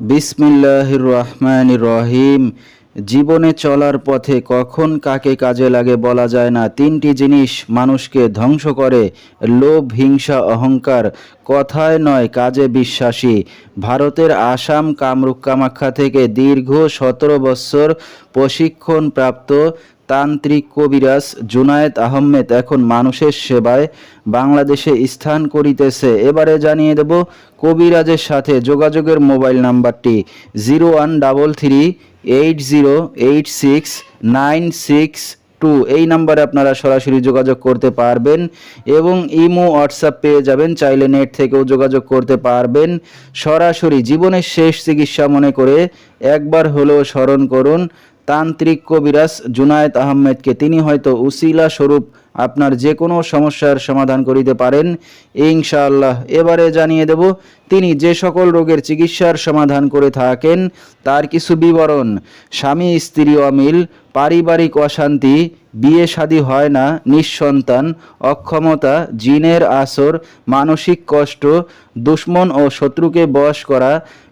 বিসমিল্লাহির রহমান রহিম। জীবনে চলার পথে কখন কাকে কাজে লাগে বলা যায় না। তিনটি জিনিস মানুষকে ধ্বংস করে। লোভ, হিংসা, অহংকার কথায় নয়, কাজে বিশ্বাসী। ভারতের আসাম কামরূপ কামাখ্যা থেকে দীর্ঘ সতেরো বৎসর প্রশিক্ষণ প্রাপ্ত তান্ত্রিক কবিরাজ জুনায়েদ আহমেদ এখন মানুষের সেবায় বাংলাদেশে স্থান করিতেছে। এবারে জানিয়ে দেব কবিরাজের সাথে যোগাযোগের মোবাইল নাম্বারটি zero one double three, eight zero, eight six, nine six two. এই নাম্বারে আপনারা সরাসরি যোগাযোগ করতে পারবেন এবং ইমো, হোয়াটসঅ্যাপ পেয়ে যাবেন। চাইলে নেট থেকেও যোগাযোগ করতে পারবেন। সরাসরি জীবনের শেষ চিকিৎসা মনে করে একবার হলেও স্মরণ করুন। তান্ত্রিক কবিরাজ জুনায়েদ আহমেদকে তিনি হয়তো উসিলা স্বরূপ আপনার যে কোনো সমস্যার সমাধান করিতে পারেন। ইনশাআল্লাহ। এবারে জানিয়ে দেব, তিনি যে সকল রোগের চিকিৎসার সমাধান করে থাকেন, তার কিছু বিবরণ। স্বামী, স্ত্রী অমিল, পারিবারিক অশান্তি, বিয়ে শাদী হয় না, নিঃসন্তান, অক্ষমতা, জিনের আসর, মানসিক কষ্ট, দুশ্মন ও শত্রুকে বশ করা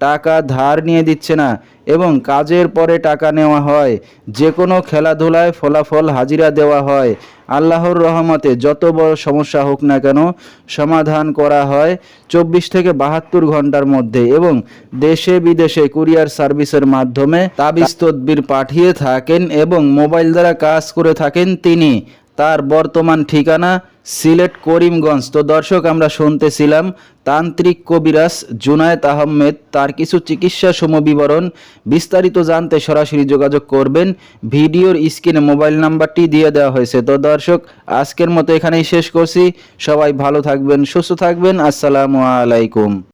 টাকা ধার নিয়ে দিচ্ছে না এবং কাজের পরে টাকা নেওয়া হয়। যে কোনো খেলাধুলায় ফলাফল হাজিরা দেওয়া হয়। আল্লাহর রহমতে যত বড় সমস্যা হোক না কেন সমাধান করা হয় চব্বিশ থেকে বাহাত্তর ঘণ্টার মধ্যে এবং দেশে বিদেশে কুরিয়ার সার্ভিসের মাধ্যমে তাবিজ তদবির পাঠিয়ে থাকেন এবং মোবাইল দ্বারা কাজ করে থাকেন তিনি। তার বর্তমান ঠিকানা সিলেট করিমগঞ্জ। তো দর্শক, আমরা শুনতেছিলাম তান্ত্রিক কবিরাজ জুনায়েদ আহমেদ, তার কিছু চিকিৎসা সমবিবরণ বিস্তারিত জানতে সরাসরি যোগাযোগ করবেন। ভিডিওর স্ক্রিনে মোবাইল নাম্বারটি দিয়ে দেওয়া হয়েছে। তো দর্শক, আজকের মতো এখানেই শেষ করছি। সবাই ভালো থাকবেন, সুস্থ থাকবেন। আসসালামু আলাইকুম।